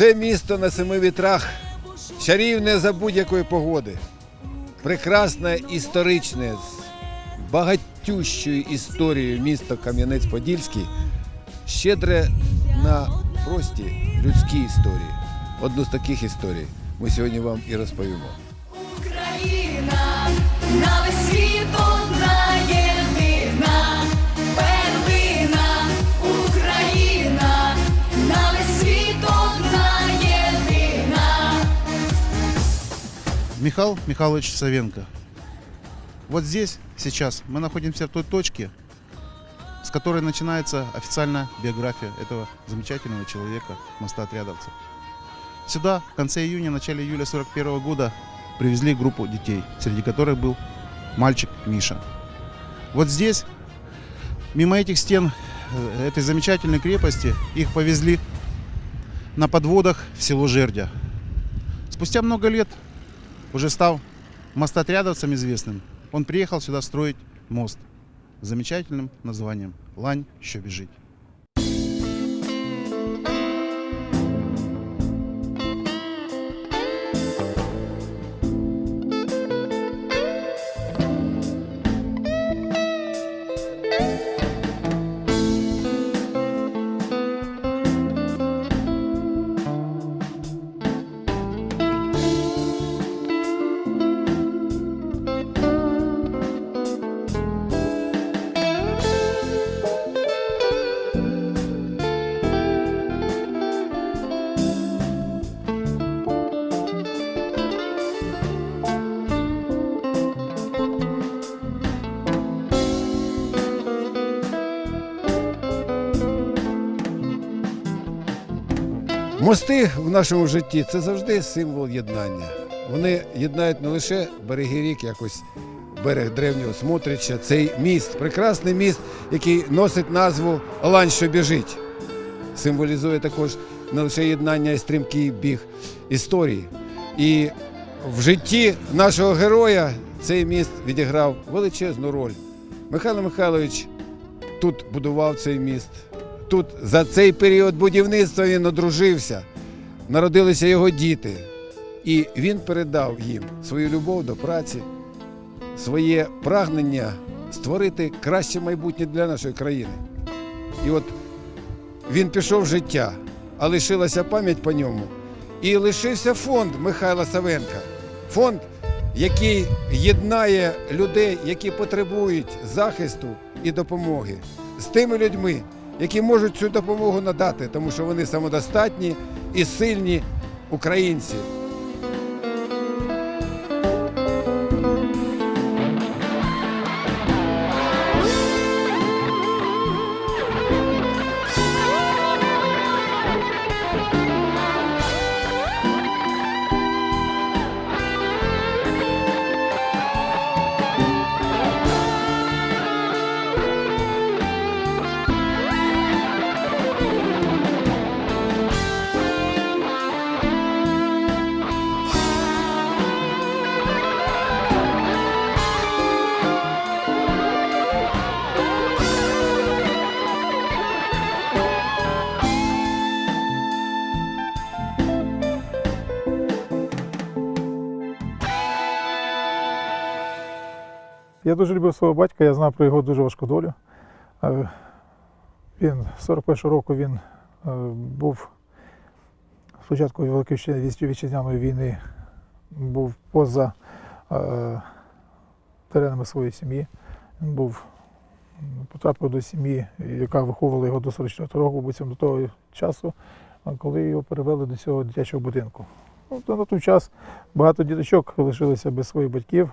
Це місто на семи вітрах, чарівне за будь-якої погоди, прекрасне історичне, з багатющою історією місто Кам'янець-Подільський, щедре на прості людські історії. Одну з таких історій ми сьогодні вам і розповімо. Україна, на весь Михаил Михайлович Савенко. Вот здесь, сейчас, мы находимся в той точке, с которой начинается официальная биография этого замечательного человека, моста отрядовцев. Сюда в конце июня, начале июля 41 года привезли группу детей, среди которых был мальчик Миша. Вот здесь, мимо этих стен э, этой замечательной крепости, их повезли на подводах в село Жердя. Спустя много лет уже став мостотрядовцем известным, он приехал сюда строить мост с замечательным названием «Лань, що біжить». Мости в нашому житті це завжди символ єднання. Вони єднають не лише береги рік, якось берег древнього Смотрича, цей міст, прекрасний міст, який носить назву Лань, що біжить. Символізує також не лише єднання і стрімкий біг історії. І в житті нашого героя цей міст відіграв величезну роль. Михайло Михайлович тут будував цей міст. Тут за цей період будівництва він одружився, народилися його діти. І він передав їм свою любов до праці, своє прагнення створити краще майбутнє для нашої країни. І от він пішов в життя, а лишилася пам'ять по ньому. І лишився фонд Михайла Савенка. Фонд, який єднає людей, які потребують захисту і допомоги, з тими людьми, які можуть цю допомогу надати, тому що вони самодостатні і сильні українці. Я дуже любив свого батька, я знав про його дуже важку долю. Е, Він з 41-го року він е, був спочатку Великої Вітчизня- вітчизняної війни, був поза е, теренами своєї сім'ї. Він був потрапив до сім'ї, яка виховувала його до 44 року, буцім до того часу, коли його перевели до цього дитячого будинку. На той час багато діточок лишилися без своїх батьків,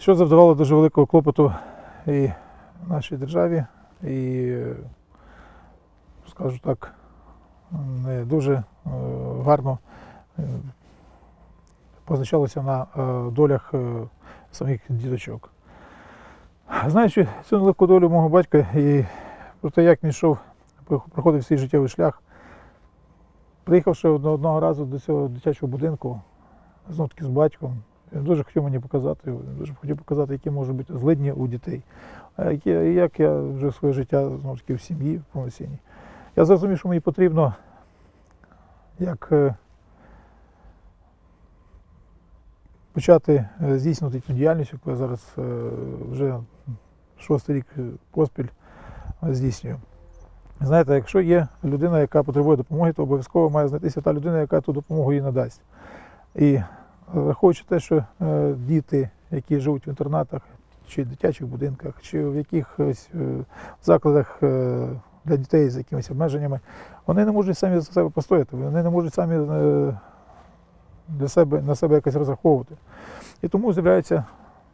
що завдавало дуже великого клопоту і нашій державі, і, скажу так, не дуже е, гарно е, позначалося на е, долях самих діточок. Знаючи цю нелегку долю мого батька і про те, як він йшов, проходив свій життєвий шлях, приїхавши одного разу до цього дитячого будинку, знов таки з батьком, він дуже хотів мені показати, дуже хотів показати, які можуть бути злидні у дітей. Як я вже своє життя знов таки в сім'ї повноцінній. Я зрозумів, що мені потрібно як е, почати е, здійснювати ту діяльність, яку я зараз е, вже шостий рік поспіль здійснюю. Знаєте, якщо є людина, яка потребує допомоги, то обов'язково має знайтися та людина, яка ту допомогу їй надасть. І враховуючи те, що е, діти, які живуть в інтернатах, чи в дитячих будинках, чи в якихось е, закладах е, для дітей з якимись обмеженнями, вони не можуть самі за себе постояти, вони не можуть самі е, для себе, на себе якось розраховувати. І тому з'являється,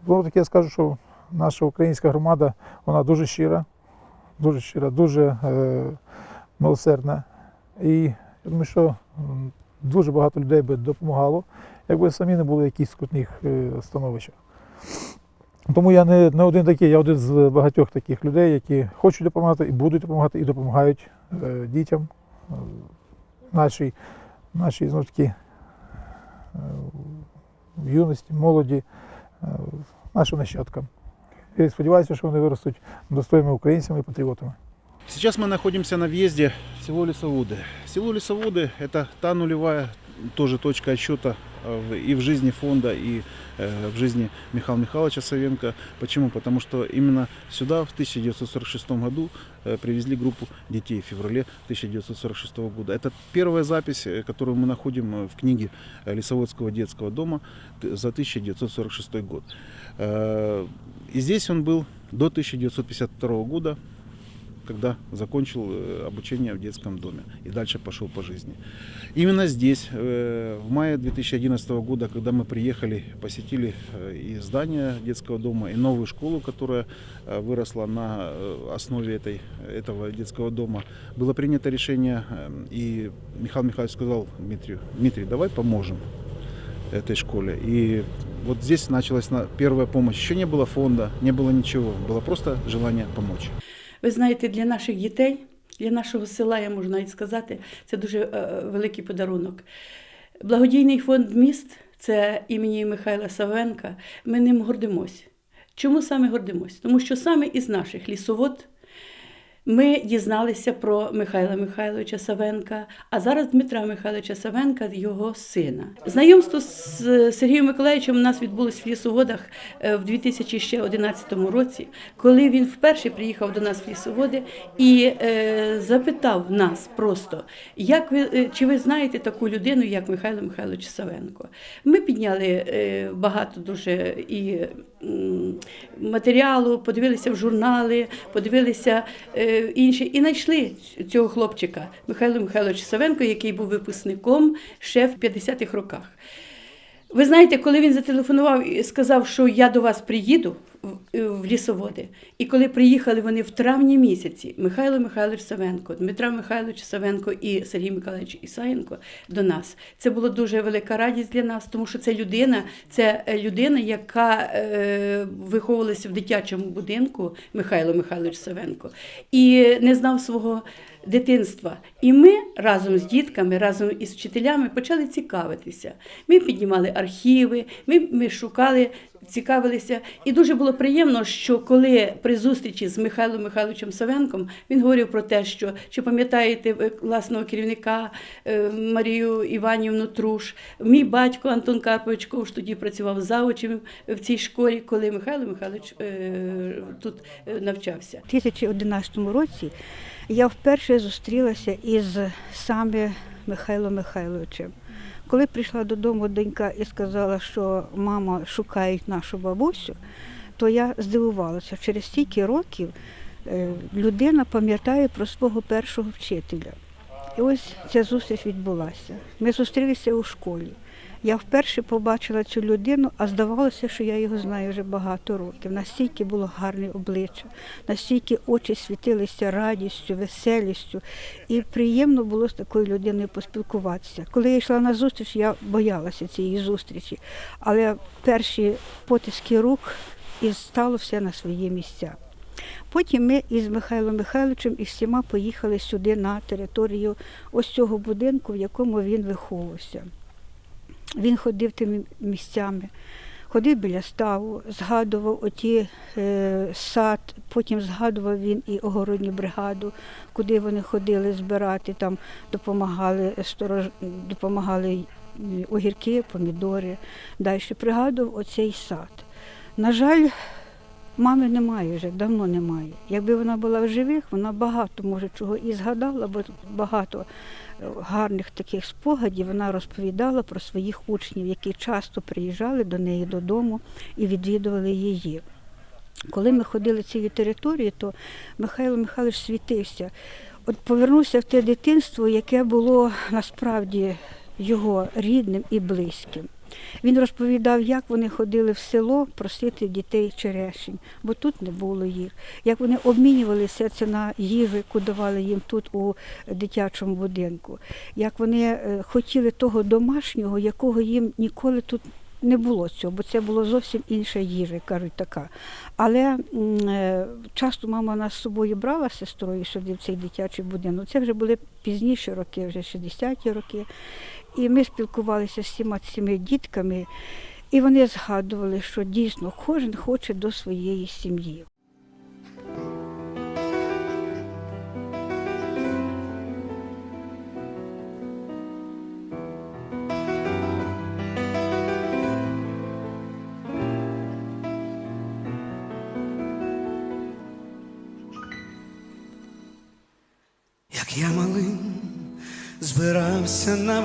знову таки я скажу, що наша українська громада, вона дуже щира, дуже щира, дуже е, милосердна. І я думаю, що дуже багато людей би допомагало, якби самі не були в якихось скрутних е, становищах. Тому я не, не один такий, я один з багатьох таких людей, які хочуть допомагати і будуть допомагати, і допомагають е, дітям, е, нашій, нашій знов таки, е, в юності, молоді, е, нашим нащадкам. І сподіваюся, що вони виростуть достойними українцями і патріотами. Сейчас мы находимся на въезде в село Лесоводы. Село Лесоводы – это та нулевая тоже точка отсчета э, в- и в жизни фонда, и э, в жизни Михаила Михайловича Савенко. Почему? Потому что именно сюда в 1946 году э, привезли группу детей в феврале 1946 года. Это первая запись, э, которую мы находим э, в книге э, Лесоводского детского дома т- за 1946 год. Э, И здесь он был до 1952 года, когда закончил э, обучение в детском доме и дальше пошел по жизни. Именно здесь, э, в мае 2011 года, когда мы приехали, посетили э, и здание детского дома, и новую школу, которая выросла на основе этой, этого детского дома, было принято решение, и Михаил Михайлович сказал Дмитрию, Дмитрий, давай поможем этой школе. И вот здесь началась на- первая помощь. Еще не было фонда, не было ничего, было просто желание помочь. Ви знаєте, для наших дітей, для нашого села, я можу навіть сказати, це дуже е, великий подарунок. Благодійний фонд міст це імені Михайла Савенка. Ми ним гордимось. Чому саме гордимось? Тому що саме із наших лісовод ми дізналися про Михайла Михайловича Савенка, а зараз Дмитра Михайловича Савенка, його сина. Знайомство з Сергієм Миколаївичем у нас відбулось в лісоводах е, в 2011 році, коли він вперше приїхав до нас в лісоводи і е, запитав нас просто, як ви, е, чи ви знаєте таку людину, як Михайло Михайлович Савенко. Ми підняли е, багато дуже і матеріалу, подивилися в журнали, подивилися е, інші, і знайшли цього хлопчика Михайло Михайлович Савенко, який був випускником ще в 50-х роках. Ви знаєте, коли він зателефонував і сказав, що я до вас приїду в- в лісоводи, і коли приїхали вони в травні місяці, Михайло Михайлович Савенко, Дмитро Михайлович Савенко і Сергій Миколаївич Ісаєнко до нас, це була дуже велика радість для нас, тому що це людина, це е, людина, яка е, виховувалася в дитячому будинку Михайло Михайлович Савенко, і не знав свого дитинства. І ми разом з дітками, разом із вчителями почали цікавитися. Ми піднімали архіви, ми, ми шукали, цікавилися. І дуже було приємно, що коли при зустрічі з Михайлом Михайловичем Савенком він говорив про те, що чи пам'ятаєте власного керівника е, Марію Іванівну Труш, мій батько Антон Карпович Ковш тоді працював заочем в цій школі, коли Михайло Михайлович е, тут е, навчався. У 2011 році я вперше зустрілася із саме Михайлом Михайловичем. Коли прийшла додому донька і сказала, що мама шукає нашу бабусю, то я здивувалася. Через стільки років е, людина пам'ятає про свого першого вчителя. І ось ця зустріч відбулася. Ми зустрілися у школі. Я вперше побачила цю людину, а здавалося, що я його знаю вже багато років. Настільки було гарне обличчя, настільки очі світилися радістю, веселістю. І приємно було з такою людиною поспілкуватися. Коли я йшла на зустріч, я боялася цієї зустрічі, але перші потиски рук і стало все на свої місця. Потім ми із Михайлом Михайловичем і всіма поїхали сюди на територію ось цього будинку, в якому він виховувався. Він ходив тими місцями, ходив біля ставу, згадував оті е, сад, потім згадував він і огородню бригаду, куди вони ходили збирати, там допомагали, сторож, допомагали огірки, помідори. Далі пригадував оцей сад. На жаль, мами немає вже, давно немає. Якби вона була в живих, вона багато може чого і згадала, бо багато е, гарних таких спогадів вона розповідала про своїх учнів, які часто приїжджали до неї додому і відвідували її. Коли ми ходили цією територією, то Михайло Михайлович світився. От повернувся в те дитинство, яке було насправді його рідним і близьким. Він розповідав, як вони ходили в село просити дітей черешень, бо тут не було їх. Як вони обмінювалися це на їжу, яку давали їм тут у дитячому будинку. Як вони е, хотіли того домашнього, якого їм ніколи тут не було цього, бо це було зовсім інша їжа, кажуть така. Але е, часто мама нас з собою брала з сестрою сюди в цей дитячий будинок. Це вже були пізніші роки, вже 60-ті роки. І ми спілкувалися з всіма цими дітками, і вони згадували, що дійсно кожен хоче до своєї сім'ї.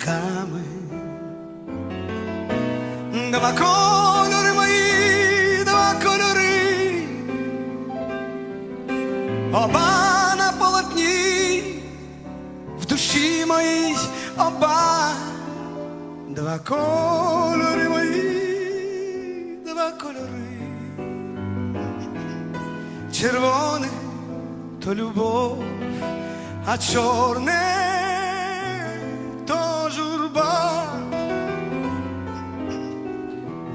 нитками. Два кольори мої, два кольори, оба на полотні, в душі моїй оба, два кольори мої, два кольори, червоний то любов, а чорне журба.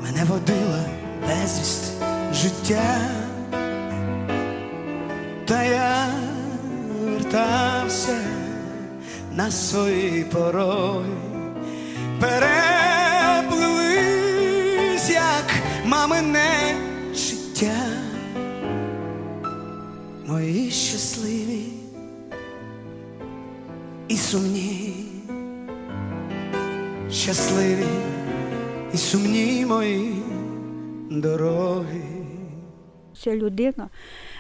Мене водила безвість життя, та я вертався на свої пороги, переплились, як мамине життя. Мої щасливі і сумні, щасливі і сумні мої дороги. Це людина,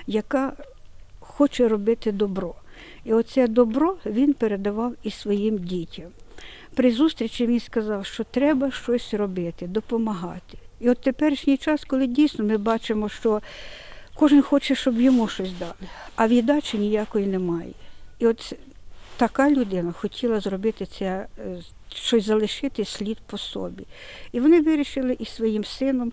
яка хоче робити добро. І оце добро він передавав і своїм дітям. При зустрічі він сказав, що треба щось робити, допомагати. І от теперішній час, коли дійсно ми бачимо, що кожен хоче, щоб йому щось дали, а віддачі ніякої немає. І от така людина хотіла зробити це, е, щось залишити слід по собі. І вони вирішили із своїм сином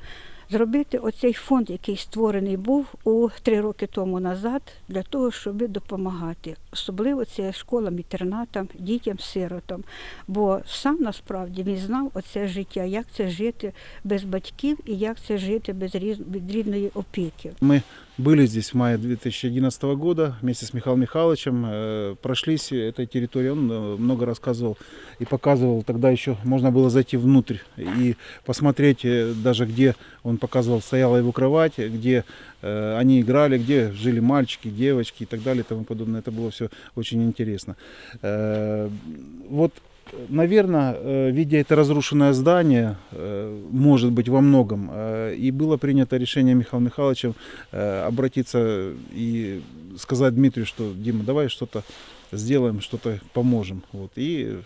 зробити оцей фонд, який створений був у три роки тому назад, для того, щоб допомагати. Особливо це школам-інтернатам, дітям-сиротам. Бо сам насправді він знав оце життя, як це жити без батьків і як це жити без різ- без рідної опіки. Мы были здесь в мае 2011 года вместе с Михаилом Михайловичем, э, прошлись этой территорией, он э, много рассказывал и показывал, тогда еще можно было зайти внутрь и посмотреть э, даже где он показывал, стояла его кровать, где э, они играли, где жили мальчики, девочки и так далее и тому подобное. Это было все очень интересно. Э, Вот Наверное, видя это разрушенное здание, э, может быть, во многом, э, и было принято решение Михаилом Михайловичем э, обратиться и сказать Дмитрию, что Дима, давай что-то сделаем, что-то поможем. Вот. И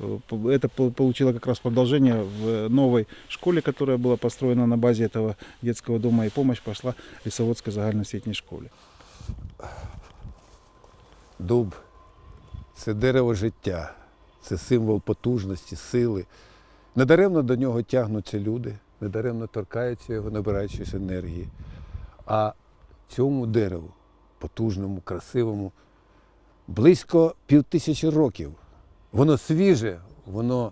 э, п- это по- получило как раз продолжение в новой школе, которая была построена на базе этого детского дома, и помощь пошла Лесоводской загальноосвітній школе. Дуб це дерево життя, це символ потужності, сили. Недаремно до нього тягнуться люди, недаремно торкаються його, набираючись енергії. А цьому дереву, потужному, красивому, близько півтисячі років. Воно свіже, воно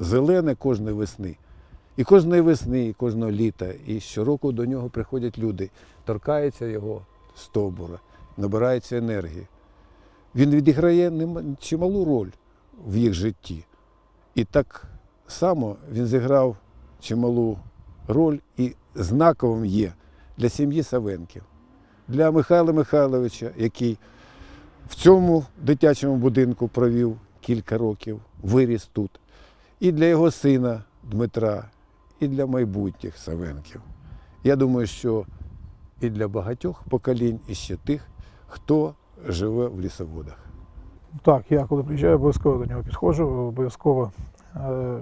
зелене кожної весни. І кожної весни, і кожного літа. І щороку до нього приходять люди, торкаються його стовбура, набираються енергії. Він відіграє чималу роль в їх житті. І так само він зіграв чималу роль і знаковим є для сім'ї Савенків, для Михайла Михайловича, який в цьому дитячому будинку провів кілька років, виріс тут, і для його сина Дмитра, і для майбутніх Савенків. Я думаю, що і для багатьох поколінь, і ще тих, хто живе в лісоводах. Так, я коли приїжджаю, обов'язково до нього підходжу, обов'язково е,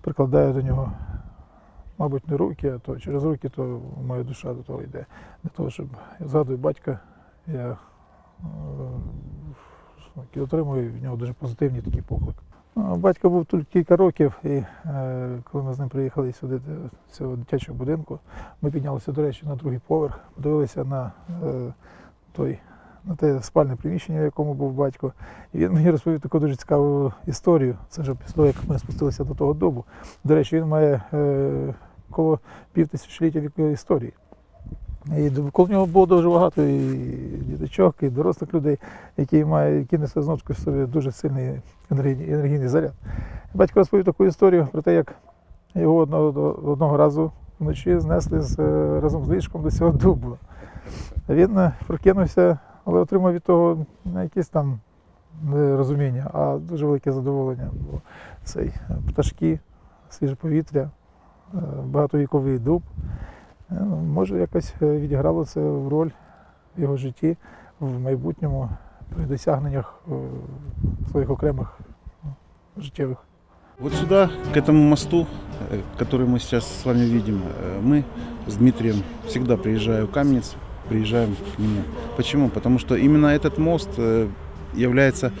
прикладаю до нього, мабуть, не руки, а то через руки, то моя душа до того йде. Для того, щоб я згадую батька, я е, отримую від нього дуже позитивний такий поклик. Ну, Батько був тут кілька років, і е, коли ми з ним приїхали сюди до цього дитячого будинку, ми піднялися, до речі, на другий поверх, подивилися на е, той на те спальне приміщення, в якому був батько. І він мені розповів таку дуже цікаву історію. Це вже після того, як ми спустилися до того дубу. До речі, він має е, коло півтисячоліття вікової історії. І довкола нього було дуже багато і діточок, і дорослих людей, які мають, які зночку в собі дуже сильний енергійний, заряд. Батько розповів таку історію про те, як його одного, одного разу вночі знесли з, разом з ліжком до цього дубу. Він е, прокинувся, але отримав від того не якесь там не розуміння, а дуже велике задоволення. Бо цей е, пташки, свіже повітря, е, багатовіковий дуб. Е, Може, якось е, відіграло це в роль в його житті в майбутньому при досягненнях е, своїх окремих ну, життєвих. Вот сюда, к этому мосту, э, который мы сейчас с вами видим, э, мы с Дмитрием всегда приезжая в Каменец, приезжаем к нему. Почему? Потому что именно этот мост э, является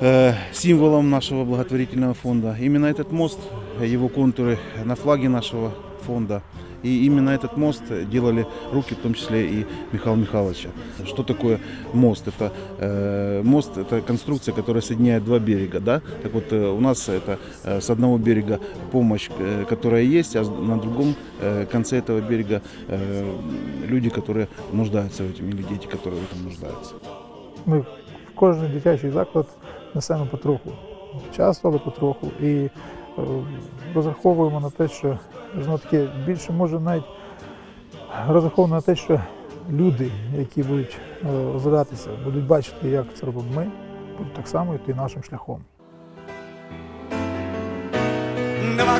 э, символом нашего благотворительного фонда. Именно этот мост, э, его контуры на флаге нашего фонда. И именно этот мост делали руки, в том числе и Михаила Михайловича. Что такое мост? Это э, мост, это конструкция, которая соединяет два берега, да? Так вот, э, у нас это э, с одного берега помощь, э, которая есть, а с- на другом э, конце этого берега э, люди, которые нуждаются в этом, или дети, которые в этом нуждаются. Ми в кожен дитячий заклад несемо потроху. Часто, але потроху. І е, розраховуємо на те, що знову таки більше може навіть розраховано на те, що люди, які будуть е, озиратися, будуть бачити, як це робимо ми, будуть так само йти нашим шляхом. Два